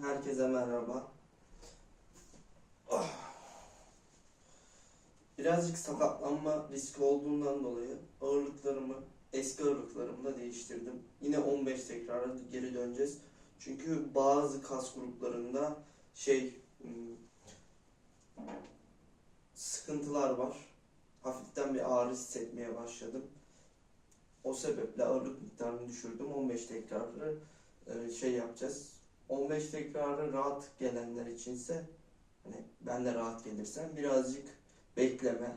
Herkese merhaba. Ah. Birazcık sakatlanma riski olduğundan dolayı ağırlıklarımı eski ağırlıklarımla değiştirdim. Yine 15 tekrara geri döneceğiz. Çünkü bazı kas gruplarında şey hmm, sıkıntılar var. Hafiften bir ağrı hissetmeye başladım. O sebeple ağırlık miktarını düşürdüm. 15 tekrarı e, şey yapacağız. 15 tekrarı rahat gelenler içinse hani ben de rahat gelirsem birazcık bekleme,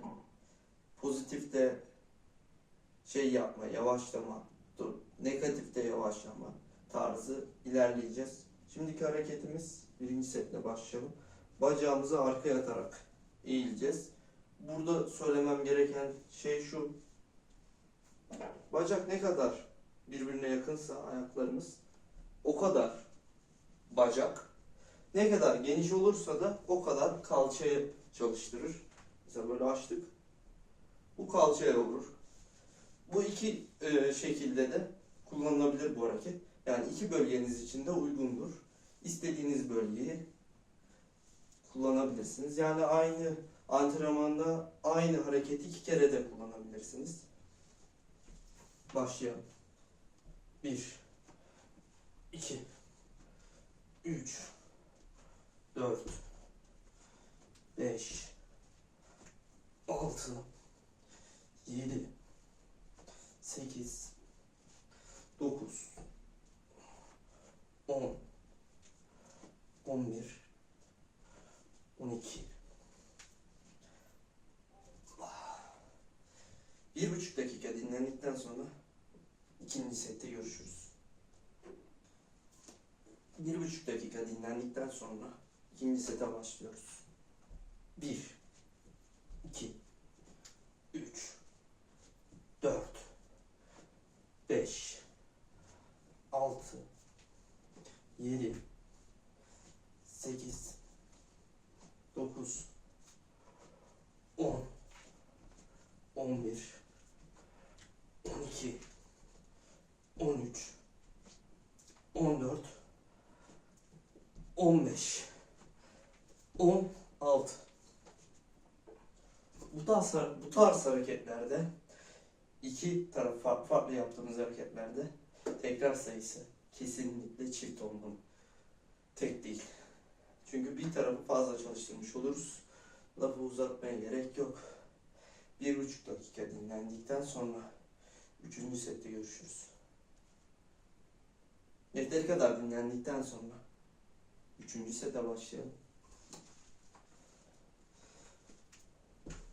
pozitif de şey yapma, yavaşlama, dur, negatif de yavaşlama tarzı ilerleyeceğiz. Şimdiki hareketimiz birinci setle başlayalım. Bacağımızı arkaya atarak eğileceğiz. Burada söylemem gereken şey şu. Bacak ne kadar birbirine yakınsa ayaklarımız o kadar bacak. Ne kadar geniş olursa da o kadar kalçayı çalıştırır. Mesela böyle açtık. Bu kalçaya vurur. Bu iki e, şekilde de kullanılabilir bu hareket. Yani iki bölgeniz için de uygundur. İstediğiniz bölgeyi kullanabilirsiniz. Yani aynı antrenmanda aynı hareketi iki kere de kullanabilirsiniz. Başlayalım. 1 2 3 4 5 6 7 8 9 10 11 12 Bir buçuk dakika dinlendikten sonra ikinci sette görüşürüz. Bir buçuk dakika dinlendikten sonra ikinci sete başlıyoruz. Bir, iki, üç, dört, beş, altı, yedi, sekiz, dokuz, on, on bir, on iki, on üç, on dört, 15 16 Bu tarz, bu tarz hareketlerde iki taraf farklı farklı yaptığımız hareketlerde tekrar sayısı kesinlikle çift olmalı. Tek değil. Çünkü bir tarafı fazla çalıştırmış oluruz. Lafı uzatmaya gerek yok. Bir buçuk dakika dinlendikten sonra üçüncü sette görüşürüz. Yeteri kadar dinlendikten sonra Üçüncü sete başlayalım.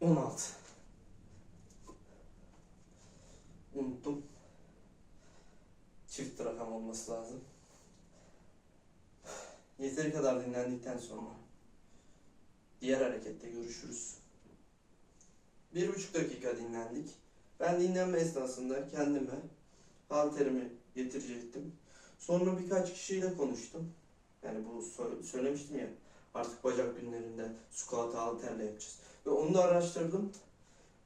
16 Unuttum. Çift rakam olması lazım. Yeteri kadar dinlendikten sonra diğer harekette görüşürüz. Bir buçuk dakika dinlendik. Ben dinlenme esnasında kendime halterimi getirecektim. Sonra birkaç kişiyle konuştum. Yani bu sö- söylemiştim ya artık bacak günlerinde squat halterle yapacağız. Ve onu da araştırdım.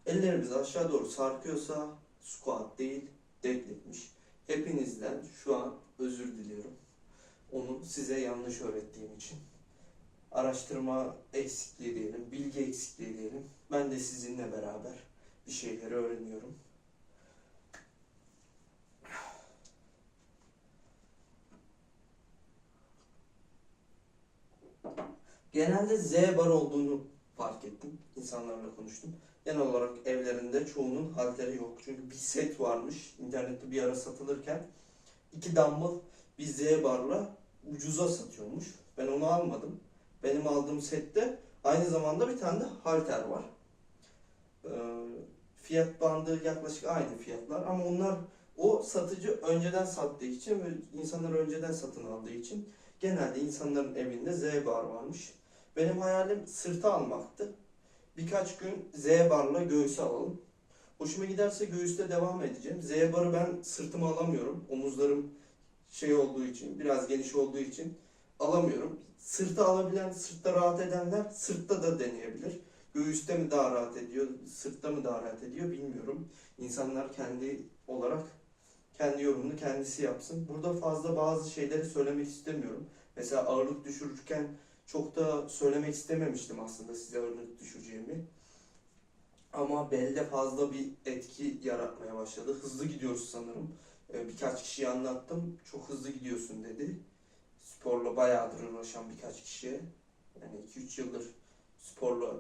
Ellerimiz aşağı doğru sarkıyorsa squat değil deadliftmiş. Hepinizden şu an özür diliyorum. Onu size yanlış öğrettiğim için. Araştırma eksikliği diyelim, bilgi eksikliği diyelim. Ben de sizinle beraber bir şeyleri öğreniyorum. Genelde Z bar olduğunu fark ettim. İnsanlarla konuştum. Genel olarak evlerinde çoğunun halteri yok. Çünkü bir set varmış internette bir ara satılırken. iki dumbbell bir Z barla ucuza satıyormuş. Ben onu almadım. Benim aldığım sette aynı zamanda bir tane de halter var. Ee, fiyat bandı yaklaşık aynı fiyatlar ama onlar O satıcı önceden sattığı için ve insanlar önceden satın aldığı için genelde insanların evinde Z bar varmış. Benim hayalim sırta almaktı. Birkaç gün Z barla göğüse alalım. Hoşuma giderse göğüste devam edeceğim. Z barı ben sırtıma alamıyorum. Omuzlarım şey olduğu için, biraz geniş olduğu için alamıyorum. Sırta alabilen, sırtta rahat edenler sırtta da deneyebilir. Göğüste mi daha rahat ediyor, sırtta mı daha rahat ediyor bilmiyorum. İnsanlar kendi olarak kendi yorumunu kendisi yapsın. Burada fazla bazı şeyleri söylemek istemiyorum. Mesela ağırlık düşürürken çok da söylemek istememiştim aslında size ağırlık düşüreceğimi. Ama belde fazla bir etki yaratmaya başladı. Hızlı gidiyoruz sanırım. Ee, Birkaç kişiye anlattım. Çok hızlı gidiyorsun dedi. Sporla bayağıdır uğraşan birkaç kişiye. Yani 2-3 yıldır sporla,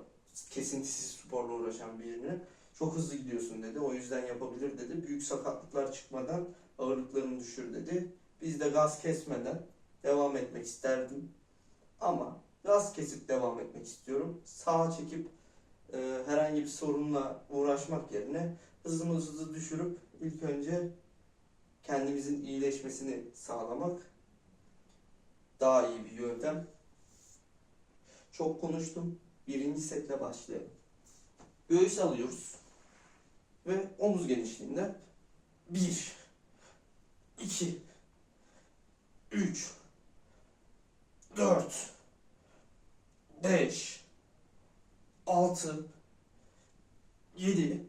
kesintisiz sporla uğraşan birine çok hızlı gidiyorsun dedi. O yüzden yapabilir dedi. Büyük sakatlıklar çıkmadan ağırlıklarını düşür dedi. Biz de gaz kesmeden devam etmek isterdim. Ama gaz kesip devam etmek istiyorum. Sağa çekip e, herhangi bir sorunla uğraşmak yerine hızımızı düşürüp ilk önce kendimizin iyileşmesini sağlamak daha iyi bir yöntem. Çok konuştum. Birinci setle başlayalım. Göğüs alıyoruz ve omuz genişliğinde 1 2 3 4 5 6 7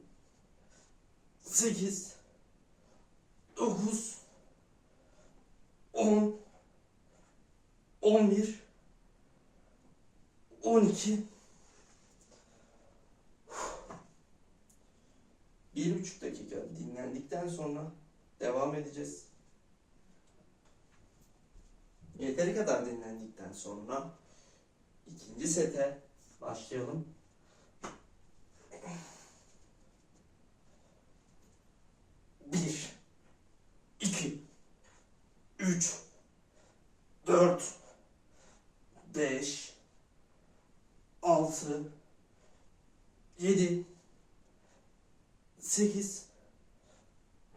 8 9 10 11 12 Bir buçuk dakika. Dinlendikten sonra devam edeceğiz. Yeteri kadar dinlendikten sonra ikinci sete başlayalım. Bir, iki, üç, dört, beş, altı, yedi, 8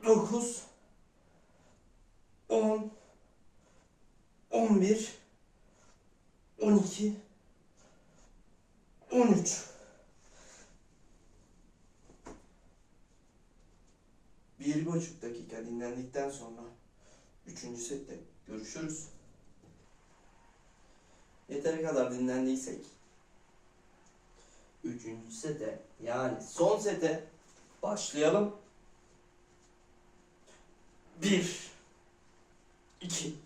9 10 11 12 13 Bir buçuk dakika dinlendikten sonra üçüncü sette görüşürüz. Yeteri kadar dinlendiysek üçüncü sete yani son sete Başlayalım. 1 2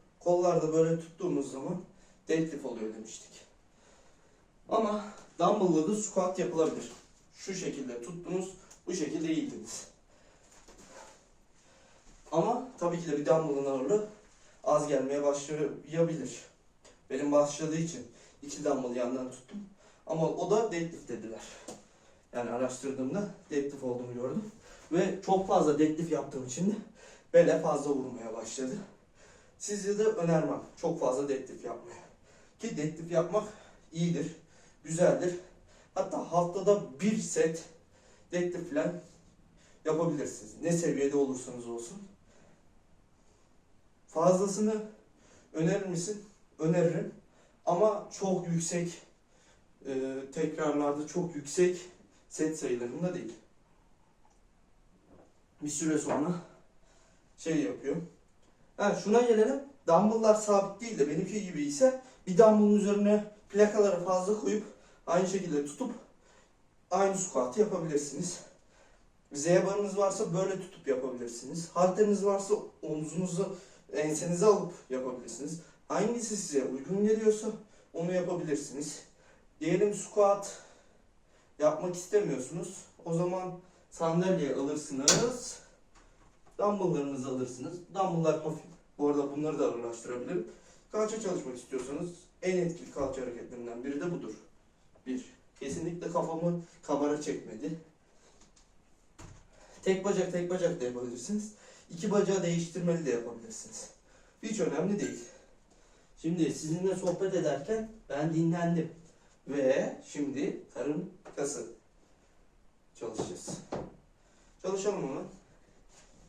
kollarda böyle tuttuğumuz zaman deadlift oluyor demiştik. Ama dumbbell'la da squat yapılabilir. Şu şekilde tuttunuz, bu şekilde eğildiniz. Ama tabii ki de bir dumbbell'ın ağırlığı az gelmeye başlayabilir. Benim başladığı için iki dumbbell yandan tuttum. Ama o da deadlift dediler. Yani araştırdığımda deadlift olduğunu gördüm. Ve çok fazla deadlift yaptığım için de bele fazla vurmaya başladı. Size de önermem çok fazla deadlift yapmaya. Ki deadlift yapmak iyidir, güzeldir. Hatta haftada bir set deadlift falan yapabilirsiniz. Ne seviyede olursanız olsun. Fazlasını önerir misin? Öneririm. Ama çok yüksek e, tekrarlarda çok yüksek set sayılarında değil. Bir süre sonra şey yapıyor. Ha şuna gelelim. Dumbbell'lar sabit değil de benimki gibi ise bir dumbbell'ın üzerine plakaları fazla koyup aynı şekilde tutup aynı squat'ı yapabilirsiniz. Z barınız varsa böyle tutup yapabilirsiniz. Halteriniz varsa omzunuzu ensenize alıp yapabilirsiniz. Hangisi size uygun geliyorsa onu yapabilirsiniz. Diyelim squat yapmak istemiyorsunuz. O zaman sandalye alırsınız. Dumbbelllarınızı alırsınız. Dumbbelllar hafif. Bu arada bunları da ağırlaştırabilirim. Kalça çalışmak istiyorsanız en etkili kalça hareketlerinden biri de budur. Bir. Kesinlikle kafamı kamera çekmedi. Tek bacak tek bacak da yapabilirsiniz. İki bacağı değiştirmeli de yapabilirsiniz. Hiç önemli değil. Şimdi sizinle sohbet ederken ben dinlendim. Ve şimdi karın kası çalışacağız. Çalışalım hemen.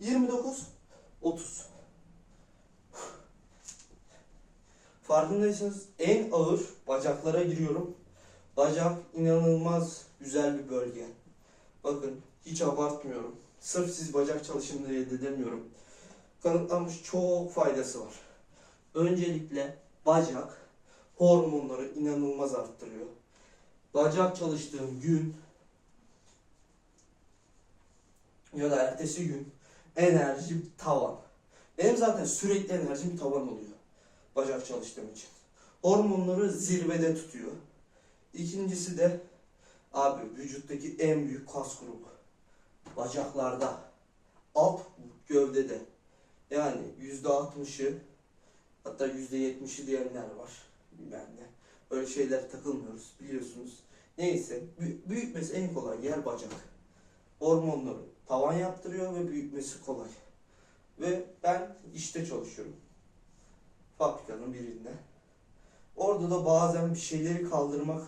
29, 30. Farkındaysanız en ağır bacaklara giriyorum. Bacak inanılmaz güzel bir bölge. Bakın hiç abartmıyorum. Sırf siz bacak çalışın diye de demiyorum. Kanıtlanmış çok faydası var. Öncelikle bacak hormonları inanılmaz arttırıyor. Bacak çalıştığım gün ya da ertesi gün enerji tavan. Benim zaten sürekli enerjim tavan oluyor. Bacak çalıştığım için. Hormonları zirvede tutuyor. İkincisi de abi vücuttaki en büyük kas grubu. Bacaklarda. Alt gövdede. Yani yüzde altmışı hatta yüzde yetmişi diyenler var. Ben de. Öyle şeyler takılmıyoruz biliyorsunuz. Neyse bü- büyütmesi en kolay yer bacak. Hormonları tavan yaptırıyor ve büyütmesi kolay. Ve ben işte çalışıyorum. Fabrikanın birinde. Orada da bazen bir şeyleri kaldırmak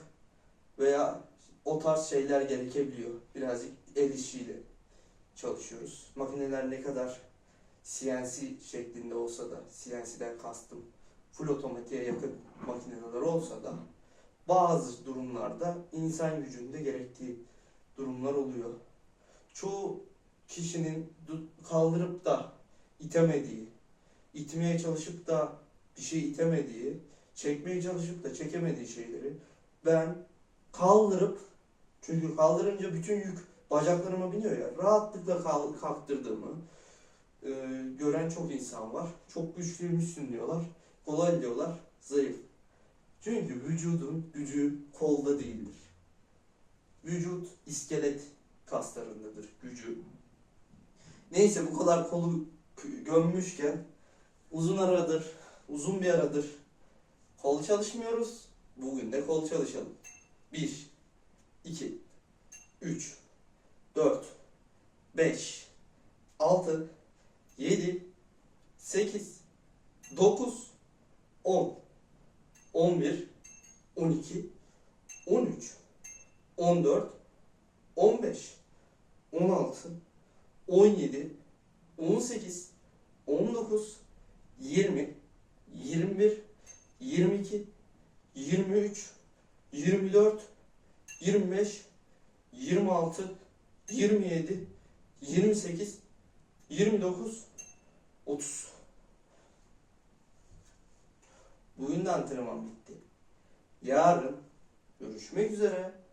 veya o tarz şeyler gerekebiliyor. Birazcık el işiyle çalışıyoruz. Makineler ne kadar CNC şeklinde olsa da, CNC'den kastım full otomatiğe yakın makineler olsa da bazı durumlarda insan gücünde gerektiği durumlar oluyor. Çoğu kişinin kaldırıp da itemediği, itmeye çalışıp da bir şey itemediği, çekmeye çalışıp da çekemediği şeyleri ben kaldırıp çünkü kaldırınca bütün yük bacaklarıma biniyor ya rahatlıkla kal- kalktırdığımı e, gören çok insan var. Çok güçlüymüşsün diyorlar. Kolay diyorlar. Zayıf. Çünkü vücudun gücü kolda değildir. Vücut iskelet kaslarındadır gücü. Neyse bu kadar kolu gömmüşken uzun aradır, uzun bir aradır kol çalışmıyoruz. Bugün de kol çalışalım. 1, 2, 3, 4, 5, 6, 7, 8, 9, 10, 11, 12, 13, 14, 15, 16, 17, 18, 19, 20, 21, 22, 23, 24, 25, 26, 27, 28, 29, 30. Bugün de antrenman bitti. Yarın görüşmek üzere.